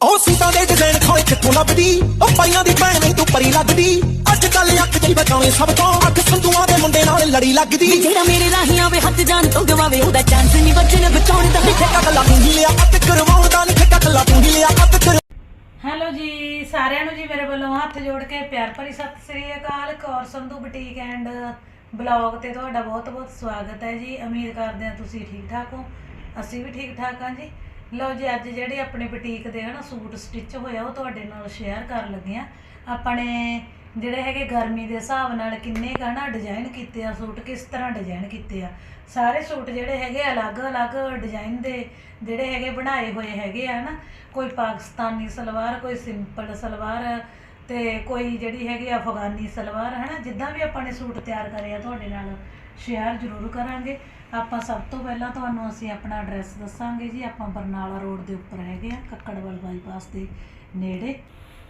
ਉਹ ਸੀਤਾ ਦੇ ਡਿਜ਼ਾਈਨ ਖੋਏ ਕਿੱਥੋਂ ਲੱਭਦੀ ਉਹ ਪਾਈਆਂ ਦੀ ਭੈਣ ਨਹੀਂ ਤੂੰ ਪਰੀ ਲੱਗਦੀ। ਅੱਜ ਕੱਲ ਅੱਖ ਜਈ ਬਚਾਵੇਂ ਸਭ ਤੋਂ ਅੱਖ ਸੰਧੂਆਂ ਦੇ ਮੁੰਡੇ ਨਾਲ ਲੜੀ ਲੱਗਦੀ। ਜਿਹੜਾ ਮੇਰੇ ਰਾਹੀਂ ਆਵੇ ਹੱਥ ਜਾਣ ਤੋਂ ਗਵਾਵੇ ਉਹਦਾ ਚਾਂਸ ਨਹੀਂ ਬੱਚੇ ਬਚਾਉਣ ਦਾ ਲਿਖੇ ਕੱਲਾ ਤੂੰ ਲਿਆ ਅੱਤ ਕਰਵਾਉਣ ਦਾ ਲਿਖੇ ਕੱਲਾ ਤੂੰ ਲਿਆ ਅੱਤ ਕਰ ਹੈਲੋ ਜੀ ਸਾਰਿਆਂ ਨੂੰ ਜੀ ਮੇਰੇ ਵੱਲੋਂ ਹੱਥ ਜੋੜ ਕੇ ਪਿਆਰ ਭਰੀ ਸਤਿ ਸ੍ਰੀ ਅਕਾਲ। Kaur Sandhu boutique and blog ਤੇ ਤੁਹਾਡਾ ਬਹੁਤ-ਬਹੁਤ ਸਵਾਗਤ ਹੈ ਜੀ। ਉਮੀਦ ਕਰਦੇ ਹਾਂ ਤੁਸੀਂ ਠੀਕ ਠਾਕ ਹੋ। ਅਸੀਂ ਵੀ ਠੀਕ ਠਾਕ ਹਾਂ ਜੀ। ਲਓ ਜੀ, ਅੱਜ ਜਿਹੜੇ ਆਪਣੇ ਬੁਟੀਕ ਦੇ ਹਨਾ ਸੂਟ ਸਟਿਚ ਹੋਇਆ ਉਹ ਤੁਹਾਡੇ ਨਾਲ ਸ਼ੇਅਰ ਕਰਨ ਲੱਗੇ ਆ। ਆਪਣੇ ਜਿਹੜੇ ਹੈਗੇ ਗਰਮੀ ਦੇ ਹਿਸਾਬ ਨਾਲ ਕਿੰਨੇ ਕੁ ਹਨਾ ਡਿਜ਼ਾਈਨ ਕੀਤੇ ਆ ਸੂਟ, ਕਿਸ ਤਰ੍ਹਾਂ ਡਿਜ਼ਾਈਨ ਕੀਤੇ ਆ। ਸਾਰੇ ਸੂਟ ਜਿਹੜੇ ਹੈਗੇ ਅਲੱਗ-ਅਲੱਗ ਡਿਜ਼ਾਈਨ ਦੇ ਜਿਹੜੇ ਹੈਗੇ ਬਣਾਏ ਹੋਏ ਹੈਗੇ ਆ ਹਨਾ। ਕੋਈ ਪਾਕਿਸਤਾਨੀ ਸਲਵਾਰ, ਕੋਈ ਸਿੰਪਲ ਸਲਵਾਰ ਤੇ ਕੋਈ ਜਿਹੜੀ ਹੈਗੀ ਅਫਗਾਨੀ ਸਲਵਾਰ ਹੈ ਨਾ ਜਿੱਦਾਂ ਵੀ ਆਪਾਂ ਨੇ ਸੂਟ ਤਿਆਰ ਕਰੇ ਆ, ਤੁਹਾਡੇ ਨਾਲ ਸ਼ੇਅਰ ਜ਼ਰੂਰ ਕਰਾਂਗੇ। ਆਪਾਂ ਸਭ ਤੋਂ ਪਹਿਲਾਂ ਤੁਹਾਨੂੰ ਅਸੀਂ ਆਪਣਾ ਐਡਰੈਸ ਦੱਸਾਂਗੇ ਜੀ, ਆਪਾਂ ਬਰਨਾਲਾ ਰੋਡ ਦੇ ਉੱਪਰ ਹੈਗੇ ਆ ਕੱਕੜਵਾਲ ਬਾਈਪਾਸ ਦੇ ਨੇੜੇ।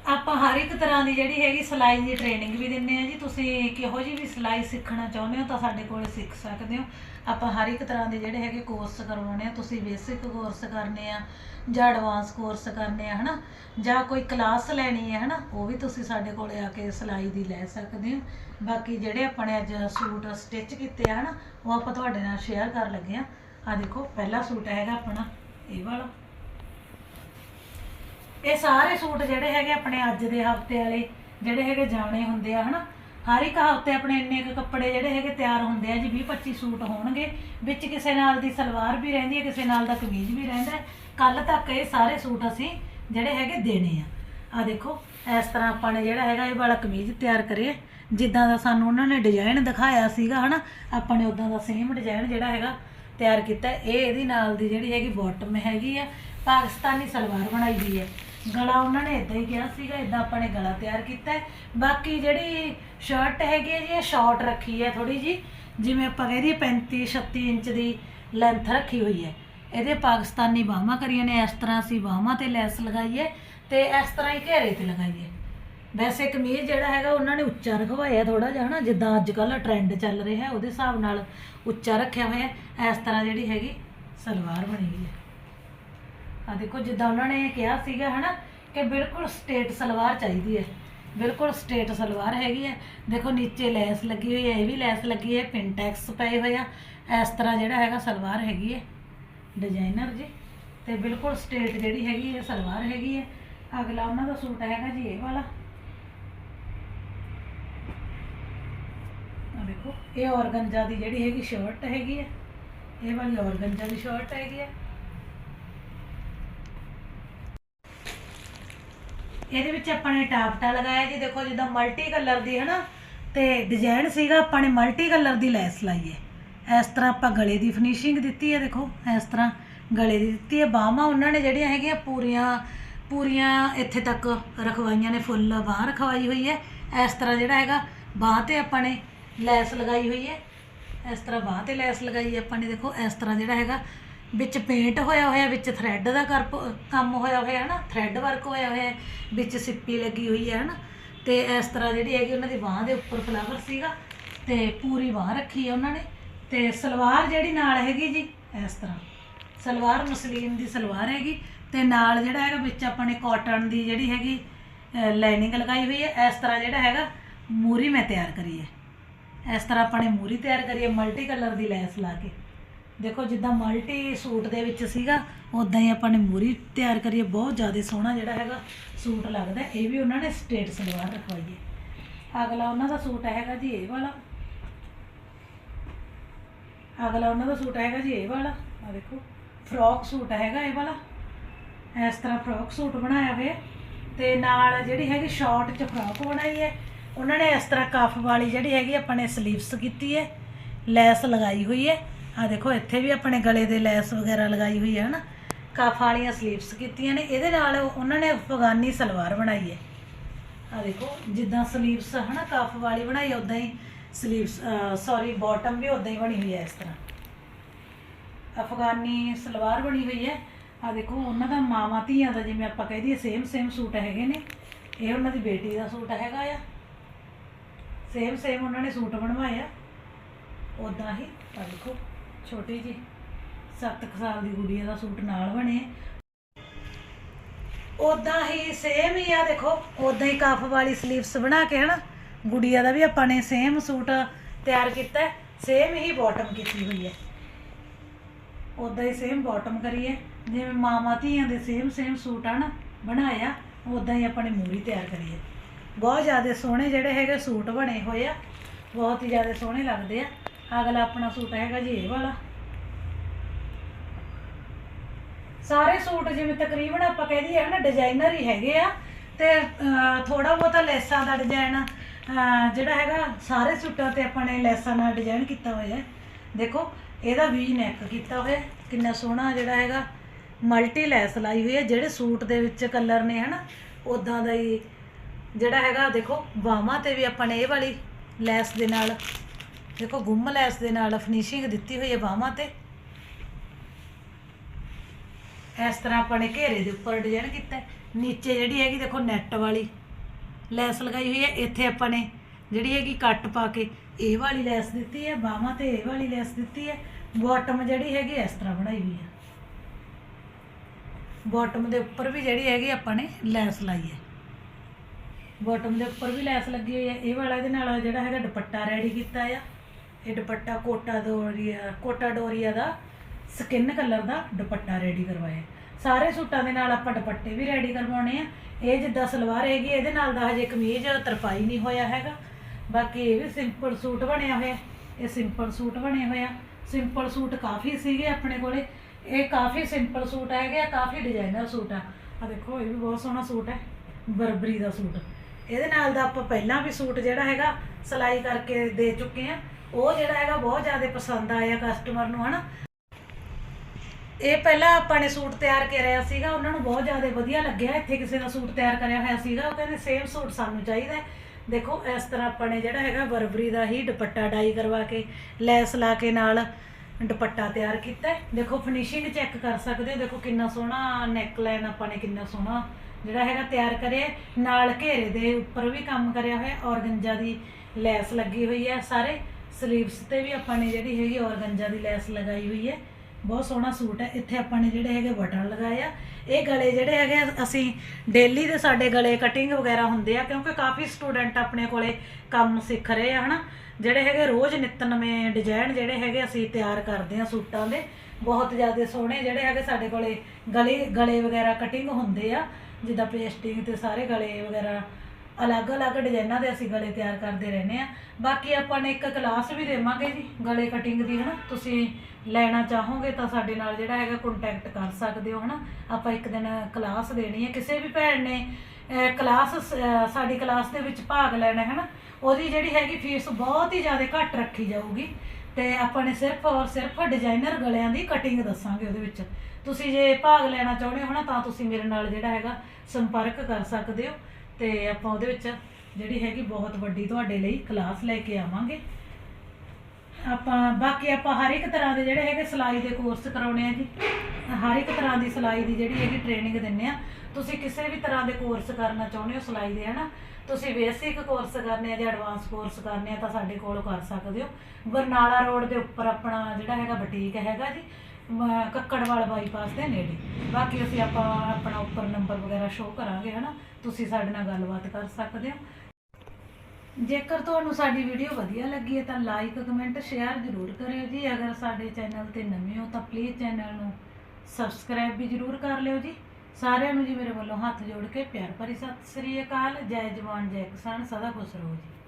ਆਪਾਂ ਹਰ ਇੱਕ ਤਰ੍ਹਾਂ ਦੀ ਜਿਹੜੀ ਹੈਗੀ ਸਿਲਾਈ ਦੀ ਟ੍ਰੇਨਿੰਗ ਵੀ ਦਿੰਨੇ ਆ ਜੀ। ਤੁਸੀਂ ਕਿਹੋ ਜੀ ਵੀ ਸਿਲਾਈ ਸਿੱਖਣਾ ਚਾਹੁੰਦੇ ਹੋ ਤਾਂ ਸਾਡੇ ਕੋਲ ਸਿੱਖ ਸਕਦੇ ਹੋ। ਆਪਾਂ ਹਰ ਇੱਕ ਤਰ੍ਹਾਂ ਦੇ ਜਿਹੜੇ ਹੈਗੇ ਕੋਰਸ ਕਰਵਾਉਣੇ ਆ। ਤੁਸੀਂ ਬੇਸਿਕ ਕੋਰਸ ਕਰਨੇ ਆ ਜਾਂ ਐਡਵਾਂਸ ਕੋਰਸ ਕਰਨੇ ਆ, ਹਨਾ? ਜਾਂ ਕੋਈ ਕਲਾਸ ਲੈਣੀ ਹੈ, ਹਨਾ? ਉਹ ਵੀ ਤੁਸੀਂ ਸਾਡੇ ਕੋਲੇ ਆ ਕੇ ਸਿਲਾਈ ਦੀ ਲੈ ਸਕਦੇ ਹੋ। ਬਾਕੀ ਜਿਹੜੇ ਆਪਾਂ ਨੇ ਅੱਜ ਸੂਟ ਸਟਿਚ ਕੀਤੇ ਆ, ਹਨਾ? ਉਹ ਆਪਾਂ ਤੁਹਾਡੇ ਨਾਲ ਸ਼ੇਅਰ ਕਰ ਲੱਗੇ ਆ। ਆ ਦੇਖੋ, ਪਹਿਲਾ ਸੂਟ ਹੈਗਾ ਆਪਣਾ, ਇਹ ਵਾਲਾ। ਇਹ ਸਾਰੇ ਸੂਟ ਜਿਹੜੇ ਹੈਗੇ ਆਪਣੇ ਅੱਜ ਦੇ ਹਫ਼ਤੇ ਵਾਲੇ, ਜਿਹੜੇ ਹੈਗੇ ਜਾਣੇ ਹੁੰਦੇ ਆ, ਹਨਾ? ਹਰ ਇੱਕ ਹਫ਼ਤੇ ਆਪਣੇ ਇੰਨੇ ਕੁ ਕੱਪੜੇ ਜਿਹੜੇ ਹੈਗੇ ਤਿਆਰ ਹੁੰਦੇ ਆ ਜੀ 20 25 ਸੂਟ ਹੋਣਗੇ। ਵਿੱਚ ਕਿਸੇ ਨਾਲ ਦੀ ਸਲਵਾਰ ਵੀ ਰਹਿੰਦੀ ਹੈ, ਕਿਸੇ ਨਾਲ ਦਾ ਕਮੀਜ਼ ਵੀ ਰਹਿੰਦਾ ਕੱਲ ਤੱਕ ਇਹ ਸਾਰੇ ਸੂਟ ਅਸੀਂ ਜਿਹੜੇ ਹੈਗੇ ਦੇਣੇ ਆ। ਆ ਦੇਖੋ, ਇਸ ਤਰ੍ਹਾਂ ਆਪਾਂ ਨੇ ਜਿਹੜਾ ਹੈਗਾ ਇਹ ਵਾਲਾ ਕਮੀਜ਼ ਤਿਆਰ ਕਰਿਆ ਜਿੱਦਾਂ ਦਾ ਸਾਨੂੰ ਉਹਨਾਂ ਨੇ ਡਿਜ਼ਾਈਨ ਦਿਖਾਇਆ ਸੀਗਾ, ਹਨਾ? ਆਪਾਂ ਨੇ ਉਦਾਂ ਦਾ ਸੇਮ ਡਿਜ਼ਾਈਨ ਜਿਹੜਾ ਹੈਗਾ ਤਿਆਰ ਕੀਤਾ। ਇਹ ਇਹਦੀ ਨਾਲ ਦੀ ਜਿਹੜੀ ਹੈਗੀ ਬਾਟਮ ਹੈਗੀ ਆ, ਪਾਕਿਸਤਾਨੀ ਸਲਵਾਰ ਬਣਾਈ ਹੋਈ ਹੈ। ਗਲਾ ਉਹਨਾਂ ਨੇ ਇਦਾਂ ਹੀ ਕਿਹਾ ਸੀਗਾ ਇਦਾਂ ਆਪਾਂ ਨੇ ਗਲਾ ਤਿਆਰ ਕੀਤਾ ਹੈ। ਬਾਕੀ ਜਿਹੜੀ ਸ਼ਰਟ ਹੈਗੀ ਹੈ ਜੀ, ਇਹ ਸ਼ਾਰਟ ਰੱਖੀ ਹੈ ਥੋੜੀ ਜੀ ਜਿਵੇਂ ਆਪਾਂ ਕਹਿੰਦੇ 35 36 ਇੰਚ ਦੀ ਲੈਂਥ ਰੱਖੀ ਹੋਈ ਹੈ। ਇਹਦੇ ਪਾਕਿਸਤਾਨੀ ਬਾਹਾਂ ਕਰੀਆਂ ਨੇ, ਇਸ ਤਰ੍ਹਾਂ ਅਸੀਂ ਬਾਹਾਂ ਤੇ ਲੈਸ ਲਗਾਈ ਹੈ ਤੇ ਇਸ ਤਰ੍ਹਾਂ ਹੀ ਘੇਰੇ ਤੇ ਲਗਾਈ ਹੈ ਵੈਸੇ ਕਮੀਜ਼ ਜਿਹੜਾ ਹੈਗਾ, ਉਹਨਾਂ ਨੇ ਉੱਚਾ ਰਖਵਾਇਆ ਥੋੜਾ ਜਿਹਾ ਹਨਾ, ਜਿੱਦਾਂ ਅੱਜ ਕੱਲ੍ਹ ਟ੍ਰੈਂਡ ਚੱਲ ਰਿਹਾ ਉਹਦੇ ਹਿਸਾਬ ਨਾਲ ਉੱਚਾ ਰੱਖਿਆ ਹੋਇਆ ਇਸ ਤਰ੍ਹਾਂ ਜਿਹੜੀ ਹੈਗੀ ਸਲਵਾਰ ਬਣੀ ਹੋਈ ਹੈ। ਆ ਦੇਖੋ ਜਿੱਦਾਂ ਉਹਨਾਂ ਨੇ ਕਿਹਾ ਸੀਗਾ ਹਨਾ ਕਿ ਬਿਲਕੁਲ ਸਟੇਟ ਸਲਵਾਰ ਚਾਹੀਦੀ ਹੈ, ਬਿਲਕੁਲ ਸਟੇਟ ਸਲਵਾਰ ਹੈਗੀ ਹੈ। ਦੇਖੋ ਨੀਚੇ ਲੈਸ ਲੱਗੀ ਹੋਈ ਹੈ, ਇਹ ਵੀ ਲੈਸ ਲੱਗੀ ਹੈ, ਪਿੰਟੈਕਸ ਪਏ ਹੋਏ ਆ, ਇਸ ਤਰ੍ਹਾਂ ਜਿਹੜਾ ਹੈਗਾ ਸਲਵਾਰ ਹੈਗੀ ਹੈ, ਡਿਜ਼ਾਈਨਰ ਜੀ। ਤੇ ਬਿਲਕੁਲ ਸਟੇਟ ਜਿਹੜੀ ਹੈਗੀ ਹੈ ਸਲਵਾਰ ਹੈਗੀ ਹੈ। ਅਗਲਾ ਉਹਨਾਂ ਦਾ ਸੂਟ ਹੈਗਾ ਜੀ ਇਹ ਵਾਲਾ। ਆ ਦੇਖੋ, ਇਹ ਔਰਗੰਜਾ ਦੀ ਜਿਹੜੀ ਹੈਗੀ ਸ਼ਰਟ ਹੈਗੀ ਹੈ, ਇਹ ਵਾਲੀ ਔਰਗੰਜਾ ਦੀ ਸ਼ਰਟ ਹੈਗੀ ਹੈ। ਇਹਦੇ ਵਿੱਚ ਆਪਾਂ ਨੇ ਟਾਪਟਾ ਲਗਾਇਆ ਜੀ, ਦੇਖੋ ਜਿੱਦਾਂ ਮਲਟੀ ਕਲਰ ਦੀ, ਹਨਾ? ਤੇ ਡਿਜ਼ਾਈਨ ਸੀਗਾ, ਆਪਾਂ ਨੇ ਮਲਟੀ ਕਲਰ ਦੀ ਲੈਸ ਲਾਈ ਹੈ। ਇਸ ਤਰ੍ਹਾਂ ਆਪਾਂ ਗਲੇ ਦੀ ਫਿਨਿਸ਼ਿੰਗ ਦਿੱਤੀ ਹੈ, ਦੇਖੋ, ਇਸ ਤਰ੍ਹਾਂ ਗਲੇ ਦੀ ਦਿੱਤੀ ਹੈ। ਬਾਹਾਂ ਉਹਨਾਂ ਨੇ ਜਿਹੜੀਆਂ ਹੈਗੀਆਂ, ਪੂਰੀਆਂ ਪੂਰੀਆਂ ਇੱਥੇ ਤੱਕ ਰਖਵਾਈਆਂ ਨੇ, ਫੁੱਲ ਬਾਹ ਰਖਵਾਈ ਹੋਈ ਹੈ। ਇਸ ਤਰ੍ਹਾਂ ਜਿਹੜਾ ਹੈਗਾ, ਬਾਹ ਤੇ ਆਪਾਂ ਨੇ ਲੈਸ ਲਗਾਈ ਹੋਈ ਹੈ। ਇਸ ਤਰ੍ਹਾਂ ਬਾਹ ਤੇ ਲੈਸ ਲਗਾਈ ਆਪਾਂ ਨੇ, ਦੇਖੋ, ਇਸ ਤਰ੍ਹਾਂ ਜਿਹੜਾ ਹੈਗਾ ਵਿੱਚ ਪੇਂਟ ਹੋਇਆ ਹੋਇਆ, ਵਿੱਚ ਥਰੈਡ ਦਾ ਕਰਪ ਕੰਮ ਹੋਇਆ ਹੋਇਆ ਹੈ ਨਾ ਥਰੈਡ ਵਰਕ ਹੋਇਆ ਹੋਇਆ, ਵਿੱਚ ਸਿੱਪੀ ਲੱਗੀ ਹੋਈ ਹੈ ਨਾ ਤੇ ਇਸ ਤਰ੍ਹਾਂ ਜਿਹੜੀ ਹੈਗੀ ਉਹਨਾਂ ਦੀ ਬਾਹ ਦੇ ਉੱਪਰ ਫਲਾਵਰ ਸੀਗਾ, ਤੇ ਪੂਰੀ ਬਾਹ ਰੱਖੀ ਹੈ ਉਹਨਾਂ ਨੇ, ਤੇ ਸਲਵਾਰ ਜਿਹੜੀ ਨਾਲ ਹੈਗੀ ਜੀ, ਇਸ ਤਰ੍ਹਾਂ। ਸਲਵਾਰ ਮਸਲੀਨ ਦੀ ਸਲਵਾਰ ਹੈਗੀ, ਤੇ ਨਾਲ ਜਿਹੜਾ ਹੈਗਾ ਵਿੱਚ ਆਪਾਂ ਨੇ ਕਾਟਨ ਦੀ ਜਿਹੜੀ ਹੈਗੀ ਲਾਈਨਿੰਗ ਲਗਾਈ ਹੋਈ ਹੈ, ਇਸ ਤਰ੍ਹਾਂ ਜਿਹੜਾ ਹੈਗਾ, ਮੂਰੀ ਮੈਂ ਤਿਆਰ ਕਰੀ ਹੈ। ਇਸ ਤਰ੍ਹਾਂ ਆਪਾਂ ਨੇ ਮੂਰੀ ਤਿਆਰ ਕਰੀ ਹੈ ਮਲਟੀ ਕਲਰ ਦੀ ਲੈਸ ਲਾ ਕੇ। ਦੇਖੋ ਜਿੱਦਾਂ ਮਲਟੀ ਸੂਟ ਦੇ ਵਿੱਚ ਸੀਗਾ ਉਦਾਂ ਹੀ ਆਪਾਂ ਨੇ ਮੂਰੀ ਤਿਆਰ ਕਰੀਏ, ਬਹੁਤ ਜ਼ਿਆਦਾ ਸੋਹਣਾ ਜਿਹੜਾ ਹੈਗਾ ਸੂਟ ਲੱਗਦਾ, ਇਹ ਵੀ ਉਹਨਾਂ ਨੇ ਸਟੇਟ ਸਲਵਾਰ ਰਖਵਾਈ ਹੈ। ਅਗਲਾ ਉਹਨਾਂ ਦਾ ਸੂਟ ਹੈਗਾ ਜੀ ਇਹ ਵਾਲਾ। ਅਗਲਾ ਉਹਨਾਂ ਦਾ ਸੂਟ ਹੈਗਾ ਜੀ ਇਹ ਵਾਲਾ। ਆ ਦੇਖੋ ਫਰੋਕ ਸੂਟ ਹੈਗਾ ਇਹ ਵਾਲਾ। ਇਸ ਤਰ੍ਹਾਂ ਫਰੋਕ ਸੂਟ ਬਣਾਇਆ ਹੋਇਆ ਤੇ ਨਾਲ ਜਿਹੜੀ ਹੈਗੀ ਸ਼ਾਰਟ ਚ ਫਰੋਕ ਬਣਾਈ ਹੈ। ਉਹਨਾਂ ਨੇ ਇਸ ਤਰ੍ਹਾਂ ਕਫ ਵਾਲੀ ਜਿਹੜੀ ਹੈਗੀ ਆਪਾਂ ਨੇ ਸਲੀਵਸ ਕੀਤੀ ਹੈ। ਲੈਸ ਲਗਾਈ ਹੋਈ ਹੈ। ਆ ਦੇਖੋ, ਇੱਥੇ ਵੀ ਆਪਣੇ ਗਲੇ ਦੇ ਲੈਸ ਵਗੈਰਾ ਲਗਾਈ ਹੋਈ ਹੈ ਹਨਾ? ਕਫ ਵਾਲੀਆਂ ਸਲੀਵਸ ਕੀਤੀਆਂ ਨੇ। ਇਹਦੇ ਨਾਲ ਉਹਨਾਂ ਨੇ ਅਫਗਾਨੀ ਸਲਵਾਰ ਬਣਾਈ ਹੈ। ਆ ਦੇਖੋ, ਜਿੱਦਾਂ ਸਲੀਵਸ, ਹਨਾ, ਕਫ ਵਾਲੀ ਬਣਾਈ ਉਦਾਂ ਹੀ ਸਲੀਵਸ ਸੌਰੀ ਬਾਟਮ ਵੀ ਉਦਾਂ ਹੀ ਬਣੀ ਹੋਈ ਹੈ ਇਸ ਤਰ੍ਹਾਂ। ਅਫਗਾਨੀ ਸਲਵਾਰ ਬਣੀ ਹੋਈ ਹੈ। ਆ ਦੇਖੋ, ਉਹਨਾਂ ਦਾ ਮਾਵਾਂ ਧੀਆਂ ਦਾ, ਜਿਵੇਂ ਆਪਾਂ ਕਹਿ ਦਈਏ ਸੇਮ ਸੇਮ ਸੂਟ ਹੈਗੇ ਨੇ। ਇਹ ਉਹਨਾਂ ਦੀ ਬੇਟੀ ਦਾ ਸੂਟ ਹੈਗਾ ਆ। ਸੇਮ ਸੇਮ ਉਹਨਾਂ ਨੇ ਸੂਟ ਬਣਵਾਇਆ। ਉਦਾਂ ਹੀ ਆ ਦੇਖੋ। ਛੋਟੀ ਜੀ 7 ਸਾਲ ਦੀ ਗੁੜੀਆ ਦਾ ਸੂਟ ਨਾਲ ਬਣੇ। ਉਦਾਂ ਹੀ ਸੇਮ ਹੀ ਆ, ਦੇਖੋ ਉਦਾਂ ਹੀ ਕਫ ਵਾਲੀ ਸਲੀਵਸ ਬਣਾ ਕੇ ਹਨਾ, ਗੁੜੀਆ ਦਾ ਵੀ ਆਪਾਂ ਨੇ ਸੇਮ ਸੂਟ ਤਿਆਰ ਕੀਤਾ ਸੇਮ ਹੀ ਬਾਟਮ ਕੀਤੀ ਹੋਈ ਹੈ। ਉਦਾਂ ਹੀ ਸੇਮ ਬਾਟਮ ਕਰੀਏ ਜਿਵੇਂ ਮਾਮਾ ਧੀਆਂ ਦੇ ਸੇਮ ਸੇਮ ਸੂਟ ਆ ਨਾ, ਬਣਾਇਆ ਉਦਾਂ ਹੀ ਆਪਾਂ ਨੇ ਮੂਰੀ ਤਿਆਰ ਕਰੀਏ ਬਹੁਤ ਜ਼ਿਆਦਾ ਸੋਹਣੇ ਜਿਹੜੇ ਹੈਗੇ ਸੂਟ ਬਣੇ ਹੋਏ ਆ, ਬਹੁਤ ਹੀ ਜ਼ਿਆਦਾ ਸੋਹਣੇ ਲੱਗਦੇ ਆ। ਅਗਲਾ ਆਪਣਾ ਸੂਟ ਹੈਗਾ ਜੀ ਇਹ ਵਾਲਾ। ਸਾਰੇ ਸੂਟ ਜਿਵੇਂ ਤਕਰੀਬਨ ਆਪਾਂ ਕਹਿ ਦਈਏ ਨਾ ਡਿਜ਼ਾਈਨਰ ਹੀ ਹੈਗੇ ਆ ਤੇ ਥੋੜਾ ਬਹੁਤਾ ਲੈਸਾਂ ਦਾ ਡਿਜ਼ਾਈਨ ਜਿਹੜਾ ਹੈਗਾ, ਸਾਰੇ ਸੂਟਾਂ ਤੇ ਆਪਾਂ ਨੇ ਲੈਸਾਂ ਨਾਲ ਡਿਜ਼ਾਈਨ ਕੀਤਾ ਹੋਇਆ ਹੈ। ਦੇਖੋ, ਇਹਦਾ ਵੀ ਨੈਕ ਕੀਤਾ ਹੋਇਆ ਕਿੰਨਾ ਸੋਹਣਾ ਜਿਹੜਾ ਹੈਗਾ ਮਲਟੀ ਲੈਸ ਲਾਈ ਹੋਈ ਹੈ। ਜਿਹੜੇ ਸੂਟ ਦੇ ਵਿੱਚ ਕਲਰ ਨੇ ਹਨਾ ਉਦਾਂ ਦਾ ਹੀ ਜਿਹੜਾ ਹੈਗਾ, ਦੇਖੋ ਬਾਹਾਂ ਤੇ ਵੀ ਆਪਾਂ ਨੇ ਇਹ ਵਾਲੀ ਲੈਸ ਦੇ ਨਾਲ ਦੇਖੋ ਗੁੰਮ ਲੈਸ ਦੇ ਨਾਲ ਫਿਨਿਸ਼ਿੰਗ ਦਿੱਤੀ ਹੋਈ ਹੈ ਬਾਹਾਂ ਤੇ। ਇਸ ਤਰ੍ਹਾਂ ਆਪਾਂ ਨੇ ਘੇਰੇ ਦੇ ਉੱਪਰ ਡਿਜ਼ਾਈਨ ਕੀਤਾ ਨੀਚੇ ਜਿਹੜੀ ਹੈਗੀ ਦੇਖੋ ਨੈਟ ਵਾਲੀ ਲੈਸ ਲਗਾਈ ਹੋਈ ਹੈ। ਇੱਥੇ ਆਪਾਂ ਨੇ ਜਿਹੜੀ ਹੈਗੀ ਕੱਟ ਪਾ ਕੇ ਇਹ ਵਾਲੀ ਲੈਸ ਦਿੱਤੀ ਹੈ, ਬਾਹਾਂ ਤੇ ਇਹ ਵਾਲੀ ਲੈਸ ਦਿੱਤੀ ਹੈ। ਬਾਟਮ ਜਿਹੜੀ ਹੈਗੀ ਇਸ ਤਰ੍ਹਾਂ ਬਣਾਈ ਹੋਈ ਹੈ। ਬਾਟਮ ਦੇ ਉੱਪਰ ਵੀ ਜਿਹੜੀ ਹੈਗੀ ਆਪਾਂ ਨੇ ਲੈਸ ਲਾਈ ਹੈ। ਬਾਟਮ ਦੇ ਉੱਪਰ ਵੀ ਲੈਸ ਲੱਗੀ ਹੋਈ ਹੈ। ਇਹ ਵਾਲਾ ਇਹਦੇ ਨਾਲ ਜਿਹੜਾ ਹੈਗਾ ਦੁਪੱਟਾ ਰੈਡੀ ਕੀਤਾ ਆ। ਇਹ ਦੁਪੱਟਾ ਕੋਟਾ ਡੋਰੀਆ ਕੋਟਾ ਡੋਰੀਆ ਦਾ ਸਕਿਨ ਕਲਰ ਦਾ ਦੁਪੱਟਾ ਰੈਡੀ ਕਰਵਾਇਆ। ਸਾਰੇ ਸੂਟਾਂ ਦੇ ਨਾਲ ਆਪਾਂ ਦੁਪੱਟੇ ਵੀ ਰੈਡੀ ਕਰਵਾਉਣੇ ਆ। ਇਹ ਜਿੱਦਾਂ ਸਲਵਾਰ ਹੈਗੀ, ਇਹਦੇ ਨਾਲ ਦਾ ਹਜੇ ਕਮੀਜ਼ ਤਰਪਾਈ ਨਹੀਂ ਹੋਇਆ ਹੈਗਾ। ਬਾਕੀ ਇਹ ਵੀ ਸਿੰਪਲ ਸੂਟ ਬਣਿਆ ਹੋਇਆ। ਇਹ ਸਿੰਪਲ ਸੂਟ ਬਣੇ ਹੋਏ ਆ। ਸਿੰਪਲ ਸੂਟ ਕਾਫੀ ਸੀਗੇ ਆਪਣੇ ਕੋਲੇ। ਇਹ ਕਾਫੀ ਸਿੰਪਲ ਸੂਟ ਹੈਗੇ ਆ, ਕਾਫੀ ਡਿਜ਼ਾਈਨਰ ਸੂਟ ਆ। ਆ ਦੇਖੋ, ਇਹ ਵੀ ਬਹੁਤ ਸੋਹਣਾ ਸੂਟ ਹੈ, ਬਰਬਰੀ ਦਾ ਸੂਟ। ਇਹਦੇ ਨਾਲ ਦਾ ਆਪਾਂ ਪਹਿਲਾਂ ਵੀ ਸੂਟ ਜਿਹੜਾ ਹੈਗਾ, ਸਿਲਾਈ ਕਰਕੇ ਦੇ ਚੁੱਕੇ ਆ। ਉਹ ਜਿਹੜਾ ਹੈਗਾ ਬਹੁਤ ਜ਼ਿਆਦਾ ਪਸੰਦ ਆਇਆ ਕਸਟਮਰ ਨੂੰ, ਹਨਾ? ਇਹ ਪਹਿਲਾਂ ਆਪਾਂ ਨੇ ਸੂਟ ਤਿਆਰ ਕਰਿਆ ਸੀਗਾ, ਉਹਨਾਂ ਨੂੰ ਬਹੁਤ ਜ਼ਿਆਦਾ ਵਧੀਆ ਲੱਗਿਆ। ਇੱਥੇ ਕਿਸੇ ਦਾ ਸੂਟ ਤਿਆਰ ਕਰਿਆ ਹੋਇਆ ਸੀਗਾ, ਉਹ ਕਹਿੰਦੇ ਸੇਮ ਸੂਟ ਸਾਨੂੰ ਚਾਹੀਦਾ ਹੈ। ਦੇਖੋ, ਇਸ ਤਰ੍ਹਾਂ ਆਪਾਂ ਨੇ ਜਿਹੜਾ ਹੈਗਾ ਬਰਬਰੀ ਦਾ ਹੀ ਦੁਪੱਟਾ ਡਾਈ ਕਰਵਾ ਕੇ, ਲੈਸ ਲਾ ਕੇ ਨਾਲ ਦੁਪੱਟਾ ਤਿਆਰ ਕੀਤਾ ਹੈ। ਦੇਖੋ ਫਿਨਿਸ਼ਿੰਗ ਚੈੱਕ ਕਰ ਸਕਦੇ ਹੋ। ਦੇਖੋ, ਕਿੰਨਾ ਸੋਹਣਾ ਨੈਕਲਾਈਨ ਆਪਾਂ ਨੇ, ਕਿੰਨਾ ਸੋਹਣਾ ਜਿਹੜਾ ਹੈਗਾ ਤਿਆਰ ਕਰਿਆ ਹੈ। ਨਾਲ ਘੇਰੇ ਦੇ ਉੱਪਰ ਵੀ ਕੰਮ ਕਰਿਆ ਹੋਇਆ, ਔਰਗੰਜਾ ਦੀ ਲੈਸ ਲੱਗੀ ਹੋਈ ਹੈ ਸਾਰੇ। ਸਲੀਵਸ ਤੇ ਵੀ ਆਪਾਂ ਨੇ ਜਿਹੜੀ ਹੈਗੀ ਔਰਗੰਜਾ ਦੀ ਲੈਸ ਲਗਾਈ ਹੋਈ ਹੈ। ਬਹੁਤ ਸੋਹਣਾ ਸੂਟ ਹੈ। ਇੱਥੇ ਆਪਾਂ ਨੇ ਜਿਹੜੇ ਹੈਗੇ ਬਟਨ ਲਗਾਏ ਆ। ਇਹ ਗਲੇ ਜਿਹੜੇ ਹੈਗੇ ਅਸੀਂ ਡੇਲੀ ਦੇ ਸਾਡੇ ਗਲੇ ਕਟਿੰਗ ਵਗੈਰਾ ਹੁੰਦੇ ਆ, ਕਿਉਂਕਿ ਕਾਫੀ ਸਟੂਡੈਂਟ ਆਪਣੇ ਕੋਲੇ ਕੰਮ ਸਿੱਖ ਰਹੇ ਆ, ਹਨਾ। ਜਿਹੜੇ ਹੈਗੇ ਰੋਜ਼ ਨਿੱਤ ਨਵੇਂ ਡਿਜ਼ਾਈਨ ਜਿਹੜੇ ਹੈਗੇ ਅਸੀਂ ਤਿਆਰ ਕਰਦੇ ਆ ਸੂਟਾਂ ਦੇ। ਬਹੁਤ ਜ਼ਿਆਦਾ ਸੋਹਣੇ ਜਿਹੜੇ ਹੈਗੇ ਸਾਡੇ ਕੋਲੇ ਗਲੇ ਗਲੇ ਵਗੈਰਾ ਕਟਿੰਗ ਹੁੰਦੇ ਆ। ਜਿੱਦਾਂ ਪੇਸਟਿੰਗ ਤੇ ਸਾਰੇ ਗਲੇ ਵਗੈਰਾ ਅਲੱਗ-ਅਲੱਗ ਡਿਜ਼ਾਈਨਾਂ ਦੇ ਅਸੀਂ ਗਲੇ ਤਿਆਰ ਕਰਦੇ ਰਹਿੰਦੇ ਆ ਬਾਕੀ ਆਪਾਂ ਨੇ ਇੱਕ ਕਲਾਸ ਵੀ ਦੇਵਾਂਗੇ ਜੀ, ਗਲੇ ਕਟਿੰਗ ਦੀ, ਹਨਾ? ਤੁਸੀਂ ਲੈਣਾ ਚਾਹੋਗੇ ਤਾਂ ਸਾਡੇ ਨਾਲ ਜਿਹੜਾ ਹੈਗਾ ਕੰਟੈਕਟ ਕਰ ਸਕਦੇ ਹੋ, ਹਨਾ? ਆਪਾਂ ਇੱਕ ਦਿਨ ਕਲਾਸ ਦੇਣੀ ਹੈ। ਕਿਸੇ ਵੀ ਭੈਣ ਨੇ ਕਲਾਸ ਸਾਡੀ ਕਲਾਸ ਦੇ ਵਿੱਚ ਭਾਗ ਲੈਣਾ ਹੈ, ਹਨਾ? ਉਹਦੀ ਜਿਹੜੀ ਹੈਗੀ ਫੀਸ ਬਹੁਤ ਹੀ ਜ਼ਿਆਦਾ ਘੱਟ ਰੱਖੀ ਜਾਊਗੀ। ਤੇ ਆਪਾਂ ਨੇ ਸਿਰਫ ਔਰ ਸਿਰਫ ਡਿਜ਼ਾਈਨਰ ਗਲਿਆਂ ਦੀ ਕਟਿੰਗ ਦੱਸਾਂਗੇ ਉਹਦੇ ਵਿੱਚ। ਤੁਸੀਂ ਜੇ ਭਾਗ ਲੈਣਾ ਚਾਹੁੰਦੇ ਹੋ ਨਾ ਤਾਂ ਤੁਸੀਂ ਮੇਰੇ ਨਾਲ ਜਿਹੜਾ ਹੈਗਾ ਸੰਪਰਕ ਕਰ ਸਕਦੇ ਹੋ। ਤੇ ਆਪਾਂ ਉਹਦੇ ਵਿੱਚ ਜਿਹੜੀ ਹੈਗੀ ਬਹੁਤ ਵੱਡੀ ਤੁਹਾਡੇ ਲਈ ਕਲਾਸ ਲੈ ਕੇ ਆਵਾਂਗੇ। ਆਪਾਂ, ਬਾਕੀ ਆਪਾਂ ਹਰ ਇੱਕ ਤਰ੍ਹਾਂ ਦੇ ਜਿਹੜੇ ਹੈਗੇ ਸਿਲਾਈ ਦੇ ਕੋਰਸ ਕਰਾਉਣੇ ਆ ਜੀ। ਹਰ ਇੱਕ ਤਰ੍ਹਾਂ ਦੀ ਸਿਲਾਈ ਦੀ ਜਿਹੜੀ ਹੈਗੀ ਟ੍ਰੇਨਿੰਗ ਦਿੰਨੇ ਆ। ਤੁਸੀਂ ਕਿਸੇ ਵੀ ਤਰ੍ਹਾਂ ਦੇ ਕੋਰਸ ਕਰਨਾ ਚਾਹੁੰਦੇ ਹੋ ਸਿਲਾਈ ਦੇ, ਹਨਾ? ਤੁਸੀਂ ਬੇਸਿਕ ਕੋਰਸ ਕਰਨੇ ਆ ਜਾਂ ਐਡਵਾਂਸ ਕੋਰਸ ਕਰਨੇ ਆ ਤਾਂ ਸਾਡੇ ਕੋਲ ਕਰ ਸਕਦੇ ਹੋ। ਬਰਨਾਲਾ ਰੋਡ ਦੇ ਉੱਪਰ ਆਪਣਾ ਜਿਹੜਾ ਹੈਗਾ ਬੁਟੀਕ ਹੈਗਾ ਜੀ। ਮ- ਕੱਕੜਵਾਲ ਬਾਈਪਾਸ ਦੇ ਨੇੜੇ। ਬਾਕੀ ਅਸੀਂ ਆਪਾਂ ਆਪਣਾ ਉੱਪਰ ਨੰਬਰ ਵਗੈਰਾ ਸ਼ੋਅ ਕਰਾਂਗੇ, ਹਨਾ? ਤੁਸੀਂ ਸਾਡੇ ਨਾਲ ਗੱਲਬਾਤ ਕਰ ਸਕਦੇ ਹੋ। ਜੇਕਰ ਤੁਹਾਨੂੰ ਸਾਡੀ ਵੀਡੀਓ ਵਧੀਆ ਲੱਗੀ ਹੈ ਤਾਂ ਲਾਈਕ ਕਮੈਂਟ ਸ਼ੇਅਰ ਜ਼ਰੂਰ ਕਰਿਓ ਜੀ। ਅਗਰ ਸਾਡੇ ਚੈਨਲ ਤੇ ਨਵੇਂ ਹੋ ਤਾਂ ਪਲੀਜ਼ ਚੈਨਲ ਨੂੰ ਸਬਸਕ੍ਰਾਈਬ ਵੀ ਜ਼ਰੂਰ ਕਰ ਲਿਓ ਜੀ। ਸਾਰਿਆਂ ਨੂੰ ਜੀ ਮੇਰੇ ਵੱਲੋਂ ਹੱਥ ਜੋੜ ਕੇ ਪਿਆਰ ਭਰੀ ਸਤਿ ਸ੍ਰੀ ਅਕਾਲ। ਜੈ ਜਵਾਨ, ਜੈ ਕਿਸਾਨ, ਸਦਾ ਖੁਸ਼ ਰਹੋ ਜੀ।